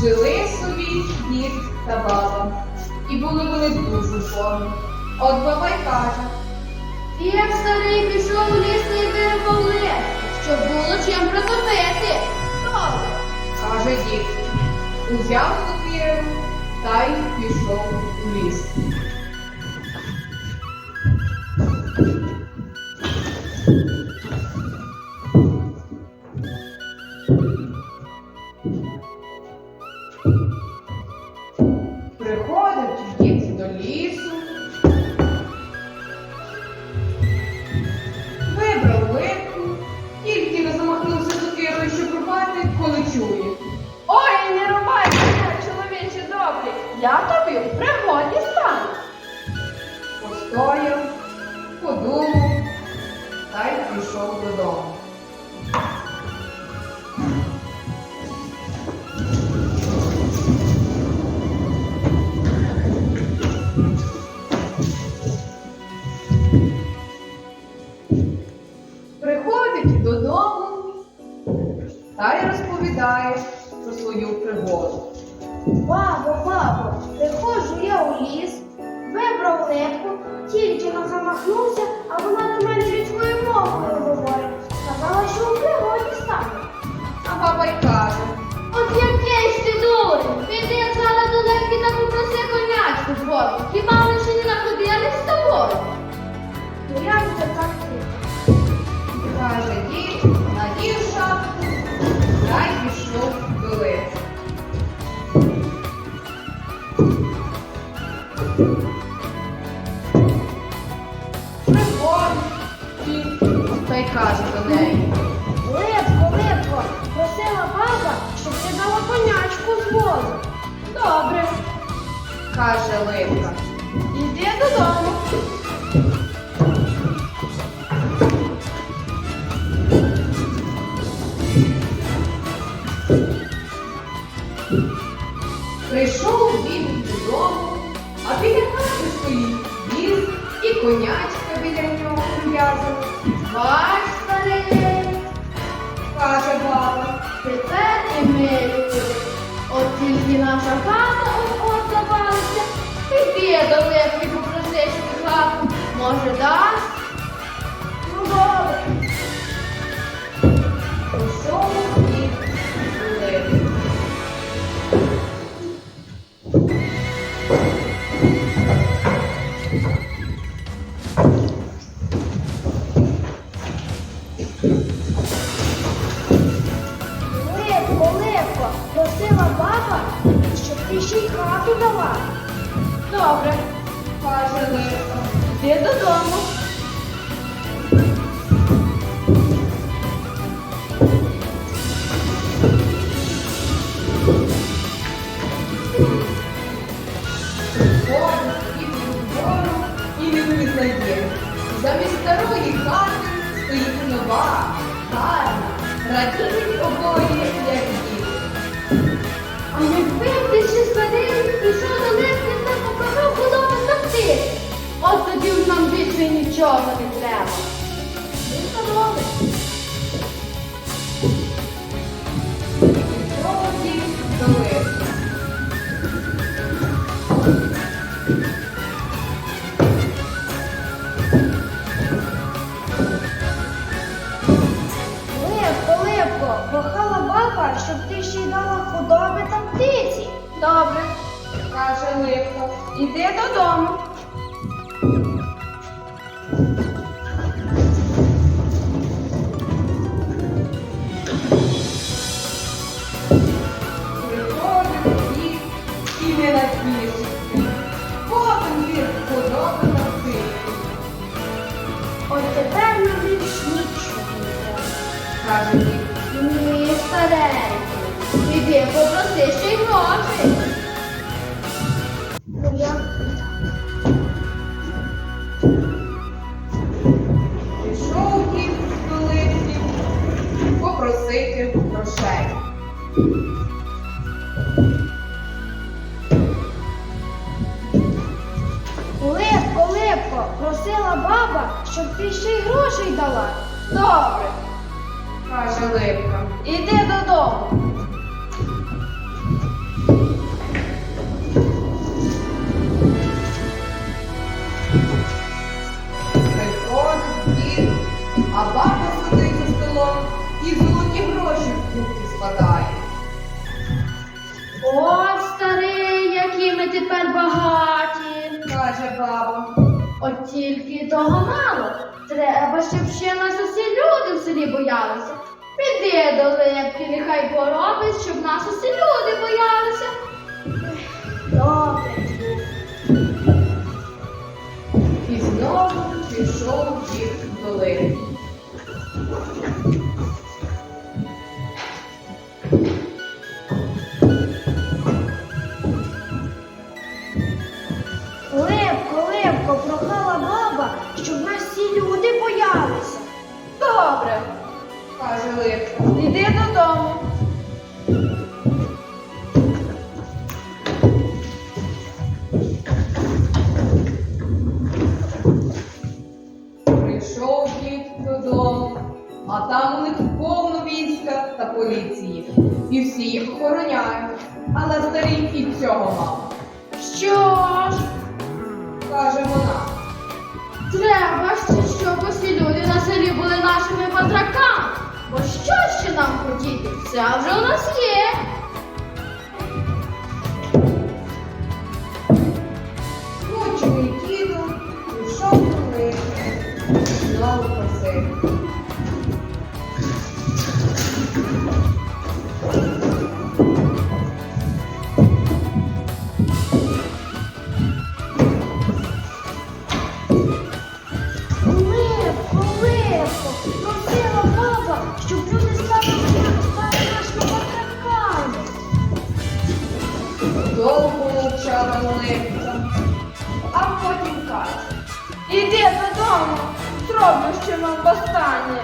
Жили собі дід та баба, і були вони дуже формі. От баба й каже, Як старий пішов у ліс і вирвав лес, щоб було чим притопити. Добре. каже дід. Узяв сокиру та й пішов у ліс. Я тобі в пригоді стану. Постояв, подумав та й пішов додому. Приходить додому та й розповідає про свою пригоду. Бабо, тільки Дід та й каже до неї. Липко, липко, просила баба, щоб ти дала конячку з возу. Добре, Каже липка. іди додому. Прийшов він додому, а біля хати стоїть віз і конячка нього. Бач, старий, Каже баба. тепер і ми люди. От тільки наша хата от-от завалиться. Іди до липки Каже липка. додому. Замість старої хати стоїть нова, гарна, радіють обоє, як діти. А якби ти ще нічого не треба. Він здоровий. Сьогодні до липки. Липко, липко, прохала баба, щоб ти ще й дала худоби та птиці. Добре, Каже липка. іди додому. Каже дід. Ні, старенький, іди попроси ще й грошей. Ну як Пішов дід попросити грошей. Липко, липко, просила баба, щоб ти ще й грошей дала. Добре, каже Липка. Іди додому. Приходить дід, а баба сидить за столом і золоті гроші в кубки складає. О, старий, які ми тепер багаті, каже баба. От тільки того мало. Треба, щоб ще нас усі люди в селі боялися. Піди до липки, нехай поробить, щоб нас усі люди боялися. Поліції. І всі їх охороняють. Але старий і цього мав. Що ж, Каже вона. треба ще, щоб усі люди на селі були нашими батраками. Бо що ще нам хотіти? Все вже у нас є. Довго мовчала молитва. а потім каже. Іди додому, зроблю ще вам востаннє.